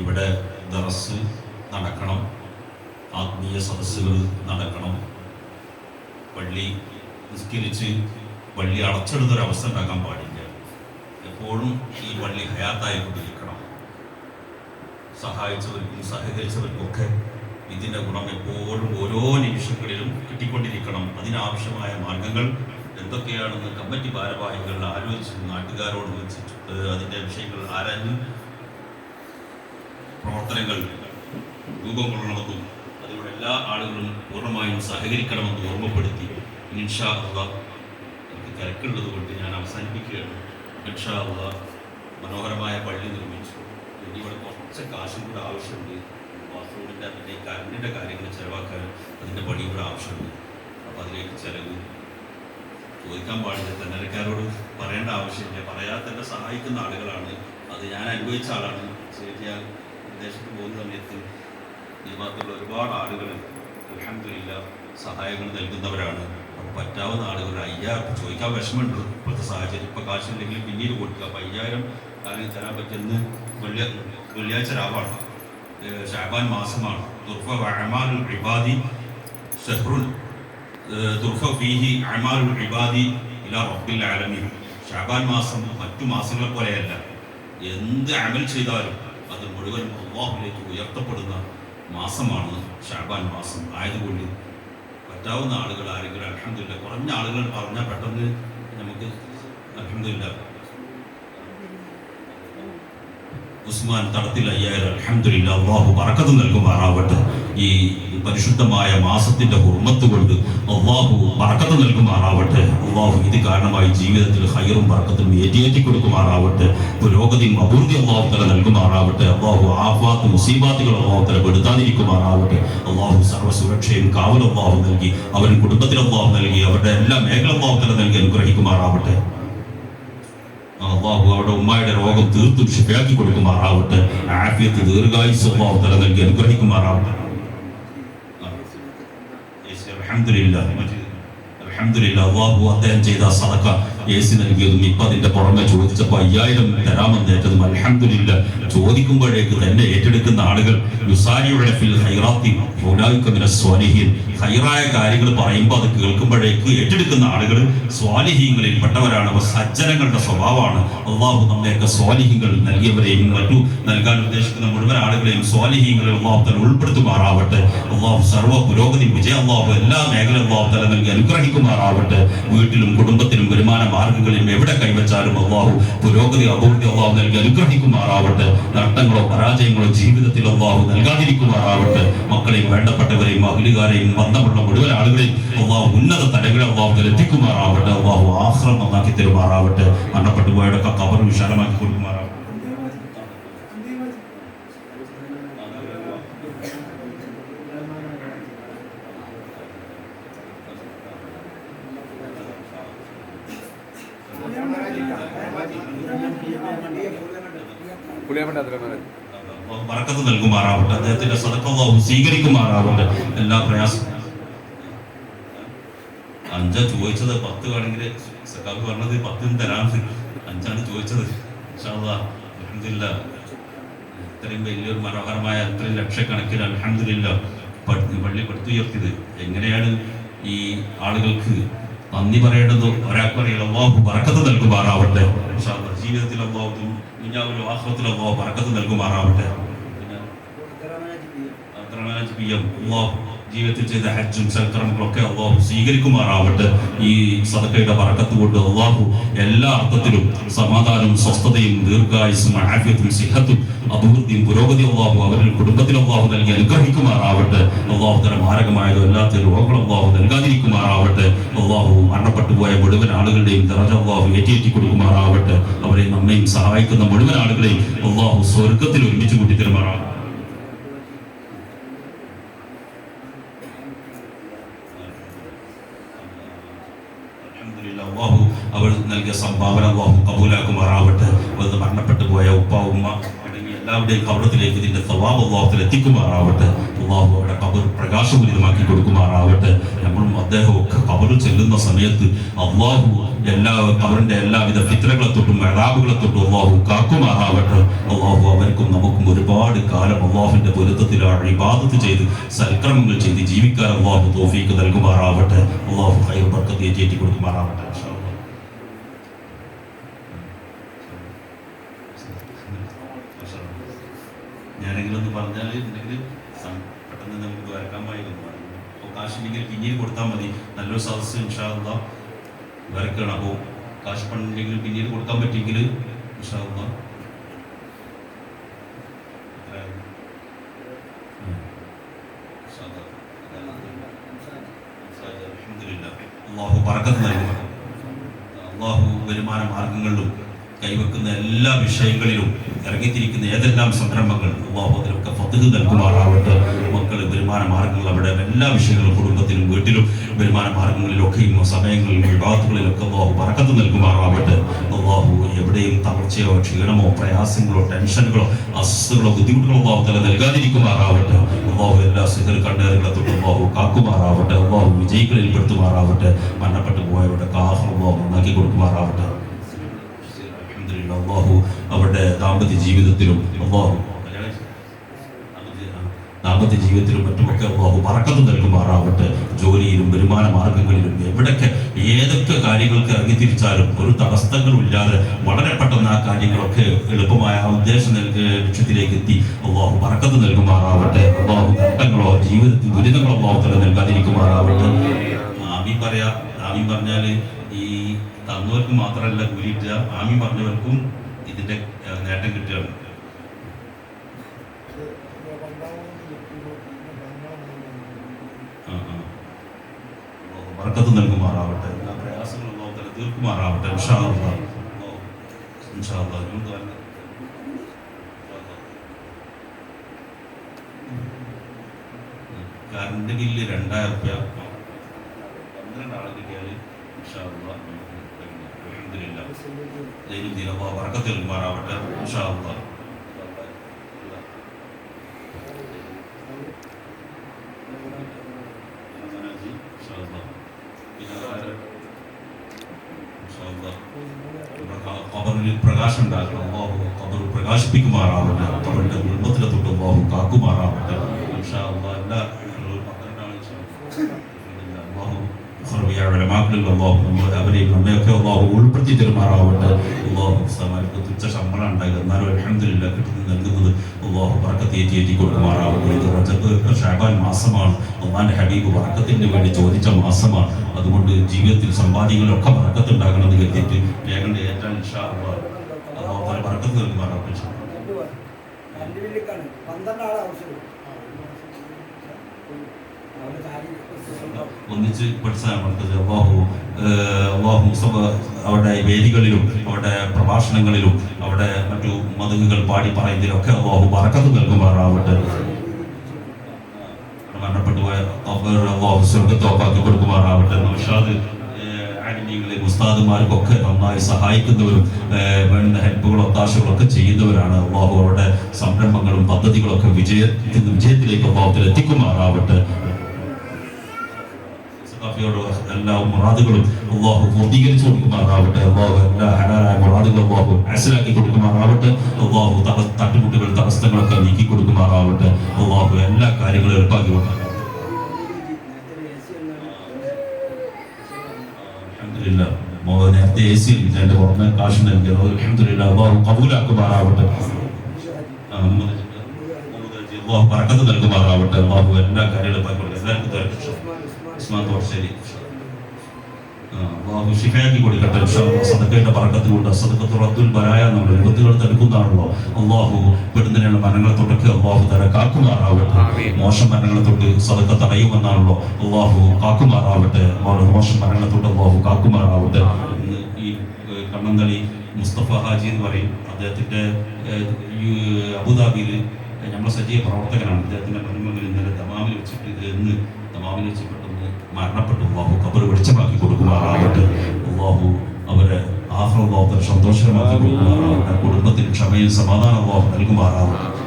ഇവിടെ ദറസ് നടക്കണം ആത്മീയ സദസ്സുകൾ നടക്കണം. പള്ളി നിസ്കരിച്ച് പള്ളി അടച്ചെടുത്തൊരവസ്ഥ ഉണ്ടാക്കാൻ പാടില്ല. എപ്പോഴും ഈ പള്ളി ഹയാത്തായിക്കൊണ്ടിരിക്കണം. സഹായിച്ചവർക്കും സഹകരിച്ചവർക്കും ഒക്കെ ഇതിന്റെ ഗുണം എപ്പോഴും ഓരോ നിമിഷങ്ങളിലും കിട്ടിക്കൊണ്ടിരിക്കണം. അതിനാവശ്യമായ മാർഗങ്ങൾ എന്തൊക്കെയാണെന്ന് കമ്മിറ്റി ഭാരവാഹികൾ ആലോചിച്ച് നാട്ടുകാരോട് വെച്ചിട്ട് അതിന്റെ വിഷയങ്ങൾ ആരാഞ്ഞ് പ്രവർത്തനങ്ങൾ രൂപം കൊള്ളണമെന്നും അതിലൂടെ എല്ലാ ആളുകളും പൂർണമായും സഹകരിക്കണമെന്ന് ഓർമ്മപ്പെടുത്തി ഇൻഷാ എനിക്ക് തിരക്കുള്ളത് കൊണ്ട് ഞാൻ അവസാനിപ്പിക്കുകയാണ്. ഇൻഷാ മനോഹരമായ പള്ളി നിർമ്മിച്ചു. ഇനി കുറച്ച് കാശും കൂടെ ആവശ്യമുണ്ട്. ബാത്റൂമിന്റെ അതിന്റെ കറണ്ടിന്റെ കാര്യങ്ങൾ ചിലവാക്കാൻ അതിന്റെ പണി കൂടെ ആവശ്യമുണ്ട്. അപ്പോൾ അതിലേക്ക് ചിലവ് ചോദിക്കാൻ പാടില്ല. തെന്നരക്കാരോട് പറയേണ്ട ആവശ്യമില്ല. പറയാതെ തന്നെ സഹായിക്കുന്ന ആളുകളാണ്. അത് ഞാൻ അനുഭവിച്ച ആളാണ്. ശരിയാ വിദേശത്ത് പോകുന്ന സമയത്ത് ജമാത്തുള്ള ഒരുപാട് ആളുകൾ അലഹമില്ല സഹായങ്ങൾ നൽകുന്നവരാണ്. അപ്പോൾ പറ്റാവുന്ന ആളുകൾ അയ്യായിരം ചോദിക്കാൻ വിഷമമുണ്ട്. ഇപ്പോഴത്തെ സാഹചര്യം ഇപ്പോൾ കാശില്ലെങ്കിൽ പിന്നീട് കൊടുക്കുക. അപ്പോൾ അയ്യായിരം കാര്യം തരാൻ പറ്റുന്ന വെള്ളിയ വെള്ളിയാഴ്ച രാവാണ്. ഷാബാൻ മാസമാണ്. ദുർഫ അമാലുൽ ഇബാദി ഷഹ്റുൻ ദുർഫ ഫീഹി അമാലുൽ ഇബാദി ഇല റബ്ബിൽ ആലമീൻ. ഷാബാൻ മാസം മറ്റു മാസങ്ങളെ പോലെയല്ല. എന്ത് അമൽ ചെയ്താലും അത് മുഴുവൻ അള്ളാഹുലേക്ക് ഉയർത്തപ്പെടുന്ന മാസമാണ് ഷാബാൻ മാസം. ആയതുകൊണ്ട് പറ്റാവുന്ന ആളുകൾ ആരെങ്കിലും അലഹമില്ല കുറഞ്ഞ ആളുകൾ പറഞ്ഞാൽ പെട്ടെന്ന് നമുക്ക് അലഹമില്ല ഉസ്മാൻ തടത്തിൽ അയ്യായിരം അലഹമില്ല അള്ളാഹു പറക്കത്ത് നൽകുമാറാവട്ടെ. ഈ പരിശുദ്ധമായ മാസത്തിന്റെ ഹുർമത്ത് കൊണ്ട് അള്ളാഹു പറക്കത്ത് നൽകുമാറാവട്ടെ. അള്ളാഹു ഇത് കാരണമായി ജീവിതത്തിൽ ഹൈറും പറക്കത്തും ഏറ്റിയേറ്റി കൊടുക്കുമാറാവട്ടെ പുരോഗതിയും അഭിവൃദ്ധി അള്ളാഹു തല നൽകുമാറാവട്ടെ. അള്ളാഹു ആഫാത്ത് മുസീബാത്തുകൾ അള്ളാഹു തല പെടുത്താതിരിക്കുമാറാവട്ടെ. അള്ളാഹു സർവസുരക്ഷയും കാവൽ അള്ളാഹു നൽകി അവൻ കുടുംബത്തിൽ അള്ളാഹു നൽകി അവരുടെ എല്ലാ മേഖല അള്ളാഹു തല നൽകി അനുഗ്രഹിക്കുമാറാവട്ടെ. അള്ളാഹു അവിടെ ഉമ്മായുടെ രോഗം തീർത്തും ശരിയാക്കി കൊടുക്കുമാറാവട്ടെ. ആഫിയത്ത് ദീർഘായുസ് അള്ളാഹു തല നൽകി അനുഗ്രഹിക്കുമാറാവട്ടെ. അൽഹംദുലില്ലാ. അൽഹംദുലില്ലാ അള്ളാഹു അദ്ദേഹം ചെയ്ത സദക്ക ഏസി നൽകിയതും ഇപ്പൊ അതിന്റെ പുറമെ ചോദിച്ചപ്പോൾ അയ്യായിരം തരാമെന്ന് ഏറ്റതും അലഹമില്ല ചോദിക്കുമ്പോഴേക്ക് തന്നെ ഏറ്റെടുക്കുന്ന ആളുകൾ ഫിൽ ഹൈറാത്തി സ്വാലിഹീൻ ഹൈറായ കാര്യങ്ങൾ പറയുമ്പോൾ അത് കേൾക്കുമ്പോഴേക്ക് ഏറ്റെടുക്കുന്ന ആളുകൾ സ്വാലിഹീങ്ങളിൽ പെട്ടവരാണ്. അവർ സജ്ജനങ്ങളുടെ സ്വഭാവമാണ്. അള്ളാഹു നമ്മയൊക്കെ സ്വാലിഹീങ്ങൾ നൽകിയവരെയും മറ്റു നൽകാൻ ഉദ്ദേശിക്കുന്ന മുഴുവൻ ആളുകളെയും സ്വാലിഹീങ്ങളിൽ അള്ളാഹു തല ഉൾപ്പെടുത്തുമാറാവട്ടെ. അള്ളാഹു സർവ പുരോഗതി വിജയ അള്ളാഹു എല്ലാ മേഖല അള്ളാഹു തല നൽകി അനുഗ്രഹിക്കുമാറാവട്ടെ. വീട്ടിലും കുടുംബത്തിലും വരുമാന മാർഗങ്ങളിലും എവിടെ കൈവച്ചാലും അള്ളാഹു പുരോഗതി അഭിവൃദ്ധി അള്ളാഹു നൽകി അനുഗ്രഹിക്കുമാറാവട്ടെ. നഷ്ടങ്ങളോ പരാജയങ്ങളോ ജീവിതത്തിൽ അള്ളാഹു നൽകാതിരിക്കുമാറാവട്ടെ. മക്കളെയും വേണ്ടപ്പെട്ടവരെയും അഖിലുകാരെയും ബന്ധമുള്ള മുഴുവൻ ആളുകളെയും അള്ളാഹു ഉന്നത തലങ്ങളിൽ അള്ളാഹു എത്തിക്കുമാറാവട്ടെ അള്ളാഹു ആശ്രം നന്നാക്കി തരുമാറാവട്ടെ മരണപ്പെട്ടു പോയവരൊക്കെ കബർ വിശാലമാക്കി കൊടുക്കുമാറാവട്ടെ. പുളിയാമണ്ട അത്രമാരെ ബറക്കത്ത് നൽകുമാറാവട്ടെ. അദ്ദേഹത്തിന്റെ സദക്കല്ലാഹു സ്വീകരിക്കുമാറാവട്ടെ. എല്ലാ പ്രയാസം അഞ്ചാ ചോദിച്ചത് പത്ത് വേണമെങ്കിൽ സക്കാബ് പറഞ്ഞത് പത്തിന് തരാമെന്ന് അഞ്ചാണ് ചോദിച്ചത്. അലഹമില്ല. ഇത്രയും വലിയൊരു മനോഹരമായ അത്രയും ലക്ഷക്കണക്കിന് അലഹമില്ല പള്ളി പടുത്തുയർത്തിയത് എങ്ങനെയാണ് ഈ ആളുകൾക്ക് നന്ദി പറയേണ്ടത്? ഒരാൾക്ക് പറയില്ല അള്ളാഹു പറക്കത്ത് നൽകുമാറാവട്ടെ. ജീവിതത്തിൽ അള്ളാഹു ദുനിയാവിലും ആഹ്ലത്തിൽ അള്ളാഹു പറക്കത്ത് നൽകുമാറാവട്ടെ. പിന്നെ പി എം അള്ളാഹു ജീവിതത്തിൽ ചെയ്ത ഹജ്ജും സൽക്കരണങ്ങളൊക്കെ അള്ളാഹു സ്വീകരിക്കുമാറാവട്ടെ. ഈ സദക്കയുടെ പറക്കത്ത് കൊണ്ട് അള്ളാഹു എല്ലാ അർത്ഥത്തിലും സമാധാനവും സ്വസ്ഥതയും ദീർഘായുസും ആഫ്യത്തും സിഹത്തും അഭിവൃദ്ധിയും പുരോഗതി അള്ളാഹു അവരുടെ കുടുംബത്തിൽ അള്ളാഹു നൽകി അനുഗ്രഹിക്കുമാറാവട്ടെ. അള്ളാഹു തല മാരകമായതോ എല്ലാത്ത രോഗങ്ങളും അള്ളാഹു നൽകാതിരിക്കുമാറാവട്ടെ. അള്ളാഹു മരണപ്പെട്ടു പോയ മുഴുവൻ ആളുകളുടെയും ദറജ അള്ളാഹു ഏറ്റിയേറ്റി കൊടുക്കുമാറാവട്ടെ. അവരെ നമ്മയും സഹായിക്കുന്ന മുഴുവൻ ആളുകളെയും അള്ളാഹു സ്വർഗത്തിൽ ഒരുമിച്ച് കൂട്ടിത്തരുമാറാവട്ടെ. അള്ളാഹു അവർ നൽകിയ സംഭാവന അള്ളാഹു കബൂലാക്കുമാറാവട്ടെ. വന്ന് മരണപ്പെട്ടു പോയ ഉപ്പ ഉമ്മ അടങ്ങിയ എല്ലാ എല്ലാവരുടെയും കവളത്തിലേക്ക് ഇതിന്റെ സ്വഭാവ അള്ളാഹത്തിൽ എത്തിക്കുമാറാവട്ടെ. അള്ളാഹു കബർ പ്രകാശപൂരിതമാക്കി കൊടുക്കുമാറാവട്ടെ നമ്മളും അദ്ദേഹവും ഒക്കെ കബറിൽ ചെല്ലുന്ന സമയത്ത് അള്ളാഹു എല്ലാ അവരുടെ എല്ലാവിധ ഫിത്രകളെ തൊട്ടും അഴാബുകളെ തൊട്ടും അള്ളാഹു കാക്കുമാറാവട്ടെ അള്ളാഹു അവർക്കും നമുക്കും ഒരുപാട് കാലം അള്ളാഹുവിന്റെ പൊരുത്തത്തിൽ ഇബാദത്ത് ചെയ്ത് സൽക്രമങ്ങൾ ചെയ്ത് ജീവിക്കാൻ അള്ളാഹു തോഫീക്ക് നൽകുമാറാവട്ടെ അള്ളാഹു ഹൈർ ബർക്കത്ത് ഏറ്റി കൊടുക്കുമാറാവട്ടെ ഇൻഷാ അല്ലാ. ഞാനെങ്കിലും ഒന്ന് പറഞ്ഞാൽ എന്തെങ്കിലും പെട്ടെന്ന് നമുക്ക് വരക്കാമായിരുന്നു അപ്പോൾ കാശില്ലെങ്കിൽ പിന്നെയും കൊടുത്താൽ മതി. നല്ലൊരു സദസ്സ് ഇൻഷാല്ല വരക്കണം. അപ്പോൾ കാശ് പണ്ടെങ്കിൽ പിന്നീട് കൊടുക്കാൻ പറ്റിയെങ്കിൽ ഇൻഷാല്ല വരുമാന മാർഗങ്ങളിലും കൈവെക്കുന്ന എല്ലാ വിഷയങ്ങളിലും ഇറങ്ങിത്തിരിക്കുന്ന ഏതെല്ലാം സംരംഭങ്ങൾ അള്ളാഹു ഫത്തുഹ് നൽകുമാറാവട്ടെ. മാർഗങ്ങൾ അവിടെ എല്ലാ വിഷയങ്ങളും കുടുംബത്തിലും വീട്ടിലും വരുമാന മാർഗങ്ങളിലൊക്കെയും സമയങ്ങളിലും വിവാഹങ്ങളിലൊക്കെ അള്ളാഹു പറക്കത്ത് നൽകുമാറാവട്ടെ. അള്ളാഹു എവിടെയും തളർച്ചയോ ക്ഷീണമോ പ്രയാസങ്ങളോ ടെൻഷനുകളോ അസ്വസ്ഥകളോ ബുദ്ധിമുട്ടുകളോ അള്ളാഹു തല നൽകാതിരിക്കുമാറാവട്ടെ. അള്ളാഹു എല്ലാ സിഹർ കണ്ണേറുകളെ തൊട്ട് അള്ളാഹു കാക്കുമാറാവട്ടെ. അള്ളാഹു വിജയികളിൽ പെടുത്തുമാറാവട്ടെ മരണപ്പെട്ടു പോയവരുടെ കാഹം അള്ളാഹു ഉണ്ടാക്കി കൊടുക്കുമാറാവട്ടെ. അള്ളാഹു അവരുടെ ദാമ്പത്യ ജീവിതത്തിലും അള്ളാഹു ദാമ്പത്യ ജീവിതത്തിലും മറ്റുമൊക്കെ അള്ളാഹു പറക്കത്ത് നൽകുമാറാവട്ടെ. ജോലിയിലും വരുമാന മാർഗങ്ങളിലും എവിടൊക്കെ ഏതൊക്കെ കാര്യങ്ങൾക്ക് ഇറങ്ങിത്തിരിച്ചാലും ഒരു തടസ്സങ്ങളും ഇല്ലാതെ വളരെ പെട്ടെന്ന് ആ കാര്യങ്ങളൊക്കെ എളുപ്പമായ ഉദ്ദേശം ലക്ഷ്യത്തിലേക്ക് എത്തി അള്ളാഹു പറക്കത്ത് നൽകുമാറാവട്ടെ. അള്ളാഹു ഘട്ടങ്ങളോ ജീവിതത്തിൽ ദുരിതങ്ങളോ അള്ളാഹു തല നൽകാതിരിക്കുമാറാവട്ടെ. ആമി പറയാ. ആമി പറഞ്ഞാൽ ഈ തന്നവർക്ക് മാത്രമല്ല കൂലി കിട്ടുക ആമീൻ പറഞ്ഞവർക്കും ഇതിന്റെ നേട്ടം കിട്ടുകയാണ്. ബർക്കത്ത് നൽകുമാറാവട്ടെ. എല്ലാ പ്രയാസങ്ങളും തല തീർക്കുമാറാവട്ടെ. കറണ്ട് ബില്ല് രണ്ടായിരം റുപ്യ പന്ത്രണ്ട് ആളെ കിട്ടിയാൽ. ദൈനംദിന അള്ളാഹു ബർക്കത്ത് നൽകുമാറാവട്ടെ. ഇൻഷാ അല്ലാഹ്. ഇൻഷാ അല്ലാഹ്. പിന്നെ വേറെ ഇൻഷാ അല്ലാഹ്. ഖബറിൽ പ്രകാശം ഉണ്ടാക്കണം. അള്ളാഹു ഖബർ പ്രകാശിപ്പിക്കുമാറാവട്ടെ. അവരുടെ കുടുംബത്തിലെ തൊട്ട് അള്ളാഹു കാക്കുമാറാവട്ടെ ഇൻഷാ അല്ലാഹ് എല്ലാ ഒരു പന്ത്രണ്ടാണ് ഇൻഷാ അല്ലാഹ്. അള്ളാഹു വേണ്ടി ചോദിച്ച മാസമാണ്. അതുകൊണ്ട് ജീവിതത്തിൽ സമ്പാദ്യങ്ങളൊക്കെ വറക്കത്ത് ഉണ്ടാകണമെന്ന് കരുതിയിട്ട് വേഗം ഏറ്റാൻ ഇൻഷാ അള്ളാഹ് തല ആവശ്യമുള്ളൂ ഒന്നിച്ച് നമുക്ക് അള്ളാഹു അള്ളാഹു മുസ്തഫ അവരുടെ വേദികളിലും അവരുടെ പ്രഭാഷണങ്ങളിലും അവിടെ മറ്റു മതകുകൾ പാടി പറയുന്നതിലൊക്കെ അള്ളാഹു പറക്കത്ത് നൽകുമാറാവട്ടെ. മരണപ്പെട്ടു പോയ അള്ളാഹു സ്വർഗത്തോപ്പാക്കി കൊടുക്കുമാറാവട്ടെ. നൗഷാദ് ആലിമീങ്ങളെയും ഉസ്താദുമാർക്കൊക്കെ നന്നായി സഹായിക്കുന്നവരും വേണ്ട ഹെൽപ്പുകളും ഒത്താശകളും ഒക്കെ ചെയ്യുന്നവരാണ് അള്ളാഹു അവരുടെ സംരംഭങ്ങളും പദ്ധതികളൊക്കെ വിജയത്തിൽ വിജയത്തിലേക്ക് അള്ളാഹുത്തിൽ എത്തിക്കുമാറാവട്ടെ സഖാഫിയോട് എല്ലാ മുറാദുകളും അള്ളാഹു പൂർത്തീകരിച്ചു കൊടുക്കുമാറാവട്ടെ. അള്ളാഹു എല്ലാ ഹലാലായ മുറാദുകളും അള്ളാഹു മനസ്സിലാക്കി കൊടുക്കുമാറാവട്ടെ. അള്ളാഹു തട തട്ടുമുട്ടുകൾ തടസ്സങ്ങളൊക്കെ നീക്കി കൊടുക്കുമാറാവട്ടെ. അള്ളാഹു എല്ലാ കാര്യങ്ങളും എളുപ്പാക്കി കൊടുക്കും അൽഹംദുലില്ലാ. മോ നേരത്തെ എ സി എന്റെ പുറമെ കാശ് നൽകിയത് അലഹമില്ല അള്ളാഹു കബൂലാക്കുമാറാവട്ടെ. അള്ളാഹു പറക്കത്ത് നൽകുമാറാവട്ടെ. അള്ളാഹു എല്ലാ കാര്യങ്ങളും എല്ലാവർക്കും ഉസ്മാൻ തോർശ്ശേരി ഷിഫയാക്കി കൊടുക്കട്ടെ. സദക്കയുടെ പറക്കത്ത് സദക്കത്തുറത്തുൽ ബലായ നമ്മുടെ വിപത്തുകൾ തടുക്കുന്നതാണല്ലോ. അള്ളാഹു പെടുന്നതിനുള്ള മരണങ്ങളെ തൊട്ടൊക്കെ അള്ളാഹു തര കാക്കുമാറാവട്ടെ. മോശം മരണങ്ങളെ തൊട്ട് സദക്ക തടയുമെന്നാണല്ലോ അള്ളാഹു കാക്കുമാറാവട്ടെ. മോശം മരണങ്ങളെ തൊട്ട് അള്ളാഹു കാക്കുമാറാവട്ടെ. ഈ കണ്ണന്തളി മുസ്തഫ ഹാജി എന്ന് പറയും. അദ്ദേഹത്തിന്റെ ഈ അബുദാബിയിൽ നമ്മുടെ സജീവ പ്രവർത്തകനാണ്. അദ്ദേഹത്തിന്റെ മരുമകൻ ഇന്നലെ തമാമിൽ വെച്ചിട്ട് ഇന്ന് തമാമിൽ വെച്ച് പെട്ടെന്ന് മരണപ്പെട്ടു. അള്ളാഹു കബർ വെളിച്ചമാക്കി കൊടുക്കുമാറാവട്ടെ അള്ളാഹു അവരെ ആഹ്ലാദത്തിന് സന്തോഷമാക്കി കൊടുക്കുമാറാവട്ടെ കുടുംബത്തിന് ക്ഷമയും സമാധാനം അള്ളാഹു നൽകുമാറാവട്ടെ